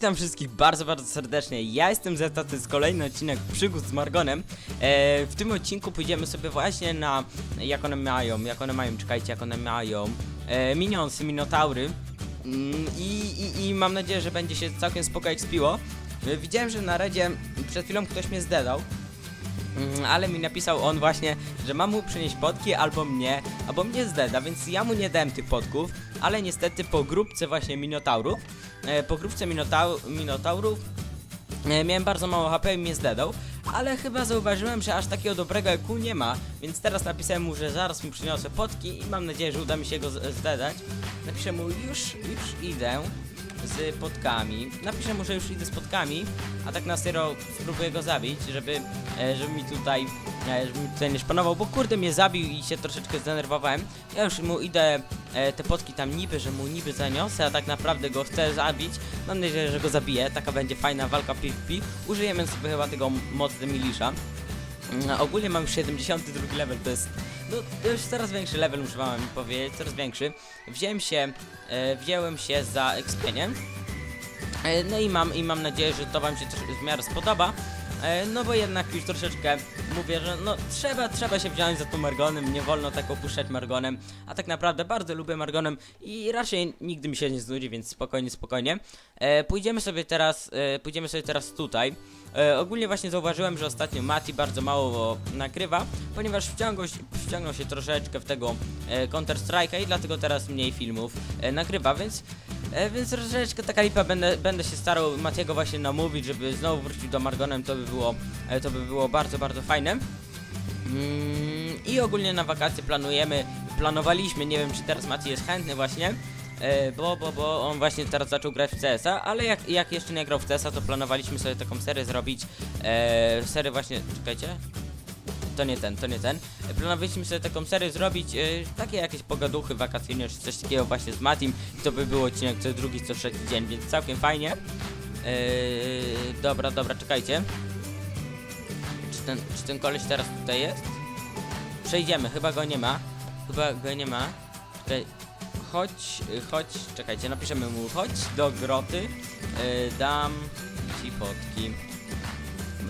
Witam wszystkich bardzo, bardzo serdecznie. Ja jestem Zeta, to jest kolejny odcinek przygód z Margonem. E, w tym odcinku pójdziemy sobie właśnie na, jak one mają, jak one mają, czekajcie, jak one mają, e, minionsy, minotaury. Mm, i, i, I mam nadzieję, że będzie się całkiem spoko ekspiło. E, widziałem, że na Redzie przed chwilą ktoś mnie zdedał. Mm, Ale mi napisał on właśnie, że mam mu przynieść podki albo mnie, albo mnie zdeda, więc ja mu nie dałem tych podków, ale niestety po grupce właśnie Minotaurów, e, po grupce Minotau Minotaurów e, miałem bardzo mało HP i mnie zdedał, ale chyba zauważyłem, że aż takiego dobrego EQ nie ma, więc teraz napisałem mu, że zaraz mi przyniosę podki i mam nadzieję, że uda mi się go zdedać. Napiszę mu, już, już idę z podkami. Napiszę mu, że już idę z podkami, a tak na serio spróbuję go zabić, żeby, e, żeby mi tutaj, żeby mi tutaj nie szpanował, bo kurde mnie zabił i się troszeczkę zdenerwowałem. Ja już mu idę e, te podki tam niby, że mu niby zaniosę, a tak naprawdę go chcę zabić. Mam nadzieję, że go zabiję. Taka będzie fajna walka PvP. Użyjemy sobie chyba tego mocy Milisza. Mm, Ogólnie mam już 72 level, to jest no, to już coraz większy level, muszę wam powiedzieć, coraz większy. Wziąłem się, e, wziąłem się za expienie. E, no i mam, i mam nadzieję, że to wam się trosz- w miarę spodoba. E, no bo jednak już troszeczkę mówię, że no trzeba, trzeba się wziąć za tym Margonem, nie wolno tak opuszczać Margonem, a tak naprawdę bardzo lubię Margonem i raczej nigdy mi się nie znudzi, więc spokojnie, spokojnie. E, pójdziemy sobie teraz, e, pójdziemy sobie teraz tutaj. E, ogólnie właśnie zauważyłem, że ostatnio Mati bardzo mało nagrywa, ponieważ wciągnął, wciągnął się troszeczkę w tego e, Counter Strike'a i dlatego teraz mniej filmów e, nagrywa, więc E, więc troszeczkę taka lipa będę, będę się starał Matiego właśnie namówić, żeby znowu wrócił do Margonem, to by było, e, to by było bardzo, bardzo fajne. Mm, I ogólnie na wakacje planujemy, planowaliśmy, nie wiem czy teraz Mati jest chętny właśnie, e, bo, bo, bo on właśnie teraz zaczął grać w CS-a, ale jak, jak jeszcze nie grał w CS-a, to planowaliśmy sobie taką serię zrobić, serię właśnie, czekajcie, to nie ten, to nie ten. Planowaliśmy sobie taką serię zrobić, e, takie jakieś pogaduchy wakacyjne, czy coś takiego właśnie z Matim. To by był odcinek co drugi, co trzeci dzień, więc całkiem fajnie. E, dobra, dobra, czekajcie. Czy ten, czy ten koleś teraz tutaj jest? Przejdziemy, chyba go nie ma. Chyba go nie ma. Czekaj, chodź, y, chodź, czekajcie, napiszemy mu, chodź do groty, y, dam ci fotki.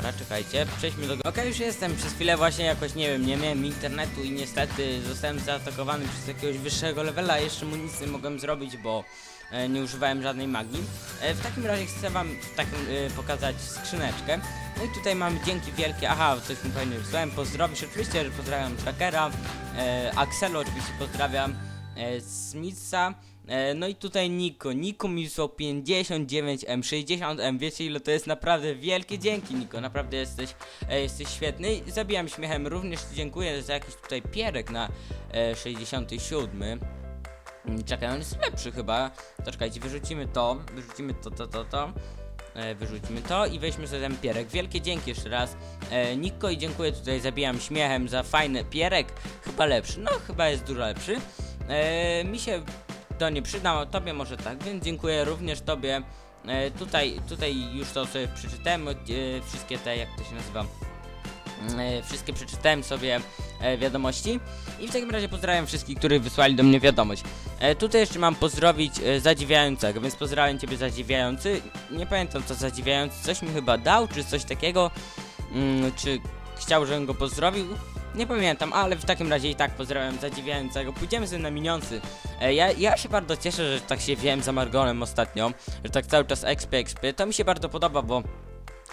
Dobra, czekajcie, przejdźmy do... Okej, już jestem, przez chwilę właśnie jakoś, nie wiem, nie miałem internetu i niestety zostałem zaatakowany przez jakiegoś wyższego levela, jeszcze mu nic nie mogłem zrobić, bo e, nie używałem żadnej magii. E, w takim razie chcę wam tak, e, pokazać skrzyneczkę. No i tutaj mamy dzięki wielkie, aha, coś mi pewnie wysłałem, pozdrowisz, oczywiście, że pozdrawiam Trackera, e, oczywiście pozdrawiam, e, Smitha, no i tutaj Niko, Niko mi wysłał 59M, 60M, wiecie ile to jest naprawdę wielkie dzięki Niko, naprawdę jesteś, e, jesteś świetny zabijam śmiechem, również dziękuję za jakiś tutaj pierek na e, 67. Mm, Czekaj, on jest lepszy chyba, czekajcie, wyrzucimy to, wyrzucimy to, to, to, to. E, wyrzućmy to i weźmy sobie ten pierek. Wielkie dzięki jeszcze raz. E, Niko i dziękuję tutaj, zabijam śmiechem za fajny pierek. Chyba lepszy, no chyba jest dużo lepszy. E, mi się to nie przyda, tobie może tak, więc dziękuję również tobie. E, tutaj, tutaj już to sobie przeczytałem, e, wszystkie te, jak to się nazywa, e, wszystkie przeczytałem sobie e, wiadomości i w takim razie pozdrawiam wszystkich, którzy wysłali do mnie wiadomość. E, tutaj jeszcze mam pozdrowić e, zadziwiającego, więc pozdrawiam ciebie zadziwiający. Nie pamiętam co zadziwiający, coś mi chyba dał, czy coś takiego, mm, czy chciał, żebym go pozdrowił. Nie pamiętam, ale w takim razie i tak pozdrawiam zadziwiającego. Pójdziemy sobie na miniący. E, ja, ja się bardzo cieszę, że tak się wziąłem za Margonem ostatnio, że tak cały czas XP, XP. To mi się bardzo podoba, bo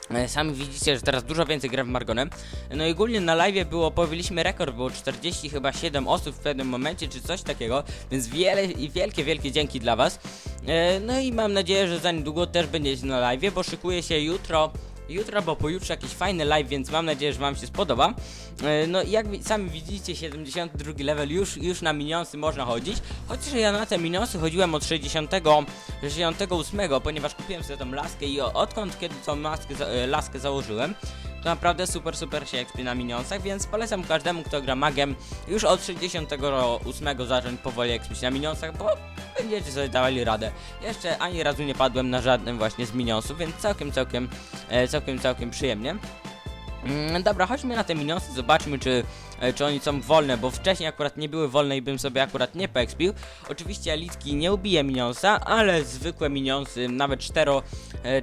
E, Sami widzicie, że teraz dużo więcej gram w Margonem. No i ogólnie na live było, pobiliśmy rekord, było 40 chyba 7 osób w pewnym momencie, czy coś takiego, więc wiele i wielkie, wielkie dzięki dla was. E, No i mam nadzieję, że za niedługo też będziecie na live, bo szykuje się jutro jutro, bo pojutrze jakiś fajny live, więc mam nadzieję, że wam się spodoba. E, No i jak sami widzicie, 72 level, już, już na minionsy można chodzić, chociaż ja na te minionsy chodziłem od 60, 68, ponieważ kupiłem sobie tą laskę i odkąd kiedy tą maskę, za- e, laskę założyłem, to naprawdę super, super się ekspie na minionsach, więc polecam każdemu, kto gra magiem, już od 68 zacząć powoli ekspić na minionsach, bo będziecie sobie dawali radę. Jeszcze ani razu nie padłem na żadnym właśnie z minionsów, więc całkiem, całkiem, e, całkiem, całkiem przyjemnie. Mm, dobra, chodźmy na te minionsy, zobaczmy czy e, czy oni są wolne, bo wcześniej akurat nie były wolne i bym sobie akurat nie poekspił. Oczywiście elitki nie ubije minionsa, ale zwykłe minionsy, nawet 4,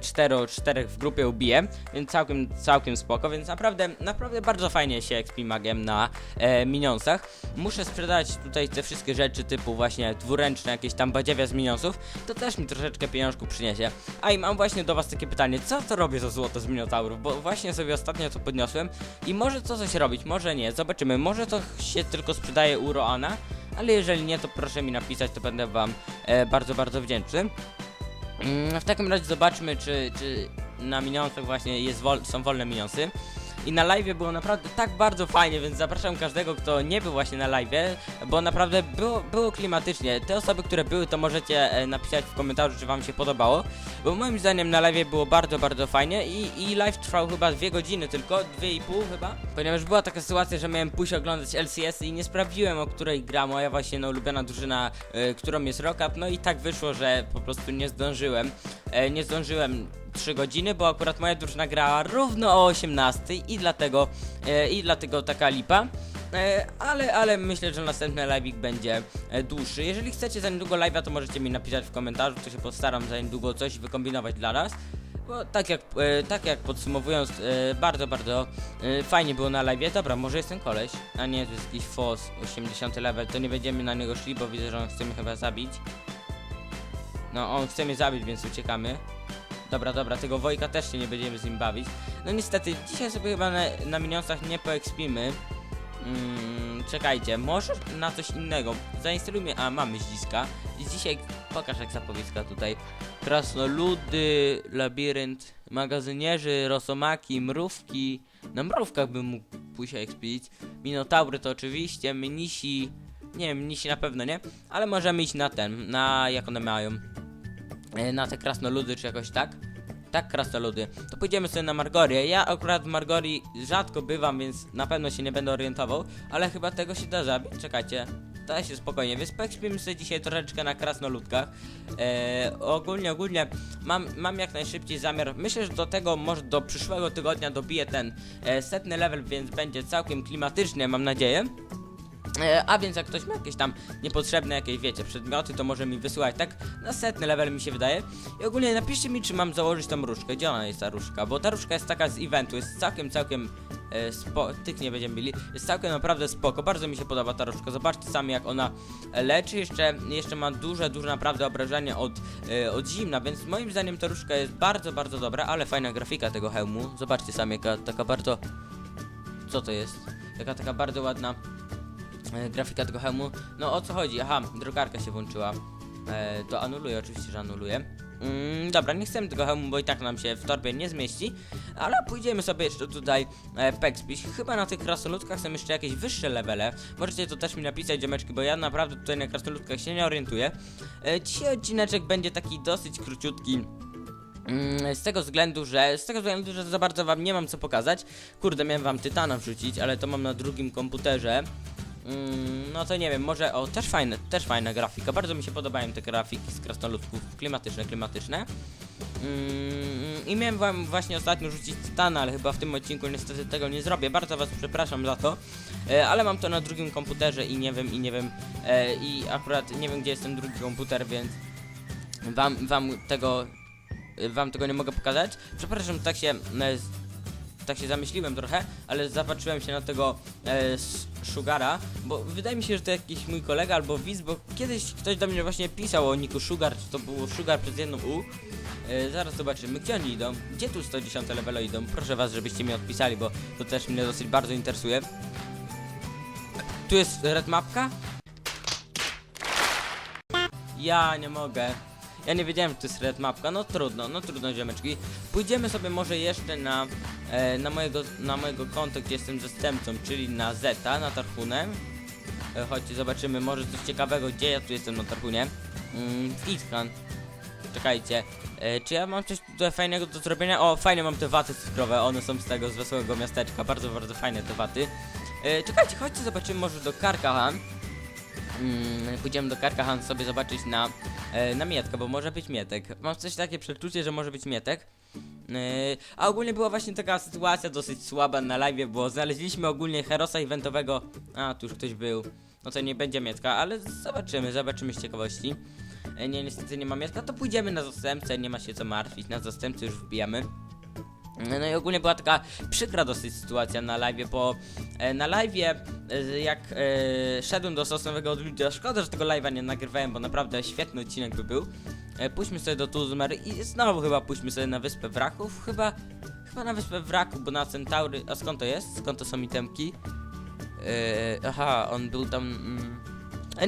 4, 4 w grupie ubije, więc całkiem, całkiem spoko, więc naprawdę, naprawdę bardzo fajnie się expi magiem na e, minionsach. Muszę sprzedać tutaj te wszystkie rzeczy typu właśnie dwuręczne, jakieś tam badziewia z minionsów, to też mi troszeczkę pieniążków przyniesie. A i mam właśnie do was takie pytanie, co to robię za złoto z minotaurów, bo właśnie sobie ostatnio to podniosłem i może to coś robić, może nie, zobaczymy, może to się tylko sprzedaje u Roana, ale jeżeli nie, to proszę mi napisać, to będę wam e, bardzo, bardzo wdzięczny. Mm, w takim razie zobaczmy, czy, czy na minionsach właśnie jest wol są wolne minionsy. I na live było naprawdę tak bardzo fajnie, więc zapraszam każdego, kto nie był właśnie na live, bo naprawdę było, było klimatycznie. Te osoby, które były, to możecie e, napisać w komentarzu, czy wam się podobało, bo moim zdaniem na live było bardzo, bardzo fajnie i, i live trwał chyba dwie godziny tylko, dwie i pół chyba, ponieważ była taka sytuacja, że miałem pójść oglądać LCS i nie sprawdziłem, o której gra moja właśnie no, ulubiona drużyna, e, którą jest Rockup, no i tak wyszło, że po prostu nie zdążyłem, e, nie zdążyłem 3 godziny, bo akurat moja drużyna grała równo o 18 i dlatego, e, i dlatego taka lipa. E, ale, ale myślę, że następny live'ik będzie e, dłuższy. Jeżeli chcecie za niedługo live'a, to możecie mi napisać w komentarzu, to się postaram za niedługo coś wykombinować dla nas. Bo tak jak, e, tak jak podsumowując, bardzo, bardzo fajnie było na live'ie. Dobra, może jest ten koleś, a nie, to jest jakiś FOS 80 level, to nie będziemy na niego szli, bo widzę, że on chce mnie chyba zabić. No, on chce mnie zabić, więc uciekamy. Dobra, dobra, tego Wojka też się nie będziemy z nim bawić. No niestety, dzisiaj sobie chyba na, na minionsach nie poekspimy. Mm, czekajcie, może na coś innego. Zainstalujmy, a mamy ździska. I dzisiaj, pokaż jak zapowiedźka tutaj. Krasnoludy, labirynt, magazynierzy, rosomaki, mrówki. Na mrówkach bym mógł pójść ekspić. Minotaury to oczywiście, mnisi. Nie wiem, mnisi na pewno nie, ale możemy iść na ten, na jak one mają na te krasnoludy czy jakoś tak. Tak, krasnoludy. To pójdziemy sobie na Margorię. Ja akurat w Margorii rzadko bywam, więc na pewno się nie będę orientował, ale chyba tego się da zabić. Czekajcie. Da się spokojnie, więc poekspimy sobie dzisiaj troszeczkę na krasnoludkach. E, ogólnie, ogólnie mam, mam jak najszybciej zamiar. Myślę, że do tego, może do przyszłego tygodnia dobiję ten e, setny level, więc będzie całkiem klimatycznie, mam nadzieję. E, A więc jak ktoś ma jakieś tam niepotrzebne jakieś, wiecie, przedmioty, to może mi wysyłać, tak? Na setny level mi się wydaje. I ogólnie napiszcie mi, czy mam założyć tą różkę. Gdzie ona jest ta różka? Bo ta różka jest taka z eventu, jest całkiem, całkiem e, spo... Tych nie będziemy bili. Jest całkiem naprawdę spoko, bardzo mi się podoba ta różka. Zobaczcie sami jak ona leczy, jeszcze, jeszcze ma duże, duże naprawdę obrażenia od, e, od zimna, więc moim zdaniem ta różka jest bardzo, bardzo dobra, ale fajna grafika tego hełmu. Zobaczcie sami, jaka taka bardzo... Co to jest? Jaka taka bardzo ładna e, grafika tego hełmu. No o co chodzi? Aha, drukarka się włączyła. E, to anuluję, oczywiście, że anuluję. Mm, dobra, nie chcemy tego hełmu, bo i tak nam się w torbie nie zmieści. Ale pójdziemy sobie jeszcze tutaj e, Pexpiś. Chyba na tych krasnoludkach są jeszcze jakieś wyższe levele. Możecie to też mi napisać, ziomeczki, bo ja naprawdę tutaj na krasnoludkach się nie orientuję. E, dzisiaj odcineczek będzie taki dosyć króciutki. Mm, Z tego względu, że z tego względu, że za bardzo wam nie mam co pokazać. Kurde, miałem wam tytana wrzucić, ale to mam na drugim komputerze. Mm, no to nie wiem, może o też fajne, też fajna grafika. Bardzo mi się podobają te grafiki z krasnoludków, klimatyczne, klimatyczne. Mm, I miałem wam właśnie ostatnio rzucić tytana, ale chyba w tym odcinku niestety tego nie zrobię. Bardzo was przepraszam za to. E, ale mam to na drugim komputerze i nie wiem, i nie wiem, e, i akurat nie wiem gdzie jest ten drugi komputer, więc wam, wam tego wam tego nie mogę pokazać. Przepraszam, tak się e, tak się zamyśliłem trochę, ale zapatrzyłem się na tego e, Sugara, bo wydaje mi się, że to jakiś mój kolega albo widz, bo kiedyś ktoś do mnie właśnie pisał o niku Sugar, czy to było Sugar przez jedną U. E, zaraz zobaczymy, gdzie oni idą, gdzie tu 110 levelo idą. Proszę was, żebyście mi odpisali, bo to też mnie dosyć bardzo interesuje. Tu jest red mapka? Ja nie mogę. Ja nie wiedziałem, że to jest red mapka. No trudno, no trudno, ziomeczki. Pójdziemy sobie może jeszcze na, e, na, mojego, na mojego konto, gdzie jestem zastępcą, czyli na Zeta, na Tarhunem. E, chodźcie, zobaczymy może coś ciekawego, gdzie ja tu jestem na Tarhunie. Mm, w Ithan. Czekajcie. E, czy ja mam coś tutaj fajnego do zrobienia? O, fajnie mam te waty cyfrowe, one są z tego, z wesołego miasteczka. Bardzo, bardzo fajne te waty. E, czekajcie, chodźcie, zobaczymy może do Karkahan. Mm, pójdziemy do Karkahan sobie zobaczyć na, e, na Mietka, bo może być Mietek. Mam coś takie przeczucie, że może być Mietek. Yy, a ogólnie była właśnie taka sytuacja dosyć słaba na live, bo znaleźliśmy ogólnie herosa eventowego. A, tu już ktoś był. No to nie będzie Mietka, ale zobaczymy, zobaczymy z ciekawości. E, Nie, niestety nie ma Mietka, to pójdziemy na zastępcę, nie ma się co martwić, na zastępcę już wbijamy. No i ogólnie była taka przykra dosyć sytuacja na live, bo e, na live e, jak e, szedłem do sosnowego odludzia, szkoda, że tego live'a nie nagrywałem, bo naprawdę świetny odcinek by był. Pójdźmy sobie do Tuzmer i znowu chyba pójdźmy sobie na Wyspę Wraków, chyba, chyba na Wyspę Wraków, bo na Centaury, a skąd to jest? Skąd to są itemki? Aha, on był tam... Mm,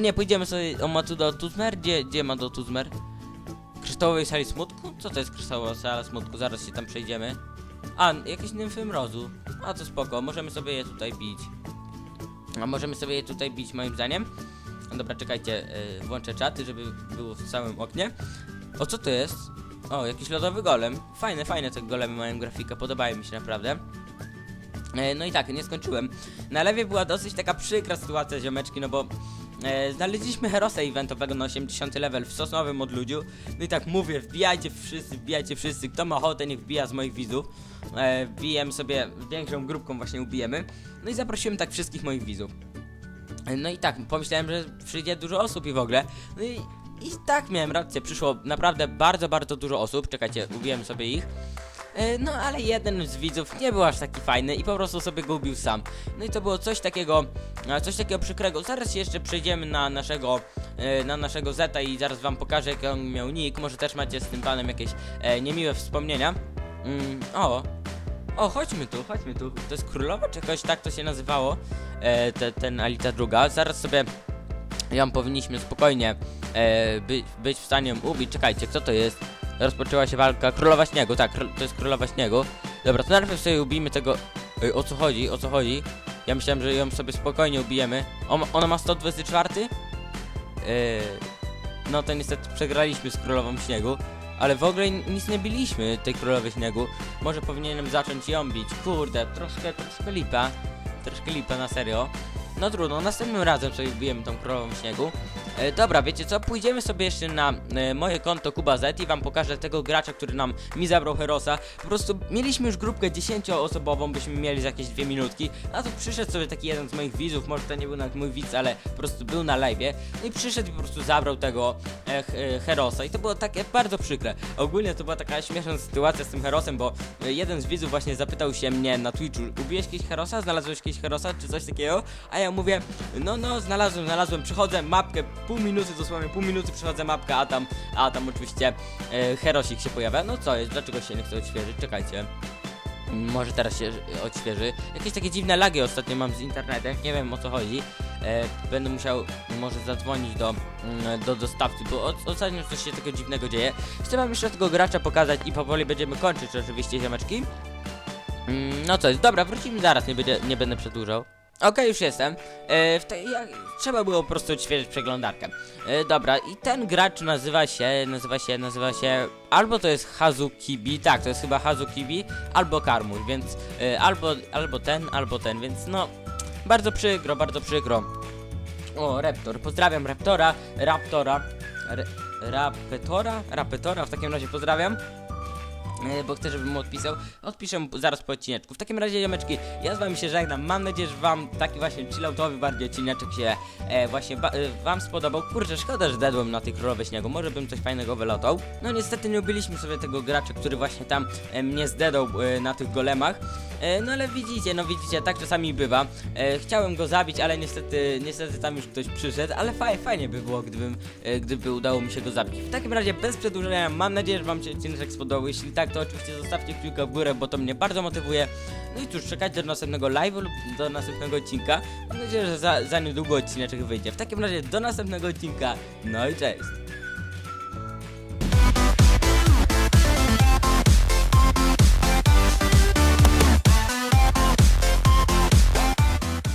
nie, pójdziemy sobie, on ma tu do Tuzmer? Gdzie, gdzie ma do Tuzmer? Kryształowej sali smutku? Co to jest kryształowa sala smutku? Zaraz się tam przejdziemy. A, jakieś nymfy mrozu. A to spoko, możemy sobie je tutaj bić. A możemy sobie je tutaj bić moim zdaniem. Dobra, czekajcie, yy, włączę czaty, żeby było w całym oknie. O, co to jest? O, jakiś lodowy golem. Fajne, fajne te golemy mają grafikę, podobają mi się naprawdę. E, No i tak, nie skończyłem. Na lewie była dosyć taka przykra sytuacja, ziomeczki, no bo e, znaleźliśmy herosa eventowego na 80 level w sosnowym odludziu. No i tak mówię, wbijajcie wszyscy, wbijajcie wszyscy, kto ma ochotę, niech wbija z moich widzów. E, sobie, większą grupką właśnie ubijemy. No i zaprosiłem tak wszystkich moich widzów. E, No i tak, pomyślałem, że przyjdzie dużo osób i w ogóle. No i, i tak miałem rację, przyszło naprawdę bardzo, bardzo dużo osób. Czekajcie, ubiłem sobie ich. E, No ale jeden z widzów nie był aż taki fajny i po prostu sobie go ubił sam. No i to było coś takiego, e, coś takiego przykrego. Zaraz jeszcze przejdziemy na naszego, e, na naszego Zeta i zaraz wam pokażę jaki on miał nick. Może też macie z tym panem jakieś niemiłe wspomnienia. Mm, o, o, chodźmy tu, chodźmy tu. To jest królowa czy jakoś tak to się nazywało? E, te, ten Alita druga. Zaraz sobie ją powinniśmy spokojnie e, by, być w stanie ją ubić. Czekajcie, kto to jest? Rozpoczęła się walka. Królowa Śniegu, tak, to jest Królowa Śniegu. Dobra, to najpierw sobie ubijmy tego... Ej, o co chodzi, o co chodzi? Ja myślałem, że ją sobie spokojnie ubijemy. O, ona ma 124? Yy, no to niestety przegraliśmy z Królową Śniegu. Ale w ogóle nic nie biliśmy tej Królowej Śniegu. Może powinienem zacząć ją bić. Kurde, troszkę, troszkę lipa. Troszkę lipa, na serio. No trudno, następnym razem sobie wbijemy tą królową śniegu. E, dobra, wiecie co? Pójdziemy sobie jeszcze na e, moje konto Kuba Z i wam pokażę tego gracza, który nam mi zabrał Herosa. Po prostu mieliśmy już grupkę 10-osobową, byśmy mieli za jakieś dwie minutki. A tu przyszedł sobie taki jeden z moich widzów, może to nie był nawet mój widz, ale po prostu był na live. No i przyszedł i po prostu zabrał tego e, e, Herosa i to było takie bardzo przykre. Ogólnie to była taka śmieszna sytuacja z tym Herosem, bo e, jeden z widzów właśnie zapytał się mnie na Twitchu, ubiłeś kiedyś Herosa? Znalazłeś kiedyś Herosa? Czy coś takiego? A ja mówię, no no, znalazłem, znalazłem, przychodzę, mapkę, pół minuty, dosłownie pół minuty przychodzę mapkę, a tam, a tam oczywiście e, Herosik się pojawia. No co jest, dlaczego się nie chce odświeżyć? Czekajcie. Może teraz się e, odświeży. Jakieś takie dziwne lagi ostatnio mam z internetem, nie wiem o co chodzi. E, będę musiał może zadzwonić do, mm, do dostawcy, bo od, ostatnio coś się takiego dziwnego dzieje. Chcę wam jeszcze tego gracza pokazać i powoli będziemy kończyć oczywiście ziomeczki. Mm, no coś, dobra, wrócimy zaraz, nie, będzie, nie będę przedłużał. Okej, już jestem. E, w ja, trzeba było po prostu odświeżyć przeglądarkę. E, dobra, i ten gracz nazywa się, nazywa się, nazywa się, albo to jest Hazukibi, tak, to jest chyba Hazukibi, albo Karmur, więc e, albo, albo ten, albo ten, więc no, bardzo przykro, bardzo przykro. O, Raptor, pozdrawiam Raptora, Raptora, Re, Rapetora, Rapetora, w takim razie pozdrawiam. E, Bo chcę, żebym mu odpisał. Odpiszę mu zaraz po odcineczku. W takim razie, ziomeczki, ja z wami się żegnam. Mam nadzieję, że wam taki właśnie chilloutowy bardziej odcineczek się e, właśnie e, wam spodobał. Kurczę, szkoda, że dedłem na tej królowej śniegu. Może bym coś fajnego wylotał. No niestety nie ubiliśmy sobie tego gracza, który właśnie tam e, mnie zdedał e, na tych golemach. E, no ale widzicie, no widzicie, tak czasami bywa. E, chciałem go zabić, ale niestety, niestety tam już ktoś przyszedł, ale faj, fajnie by było, gdybym, e, gdyby udało mi się go zabić. W takim razie, bez przedłużenia, mam nadzieję, że wam się odcinek spodobał. Jeśli tak, to oczywiście zostawcie kciuka w górę, bo to mnie bardzo motywuje. No i cóż, czekajcie do następnego live'u lub do następnego odcinka. Mam nadzieję, że za, za niedługo odcineczek wyjdzie. W takim razie, do następnego odcinka. No i cześć!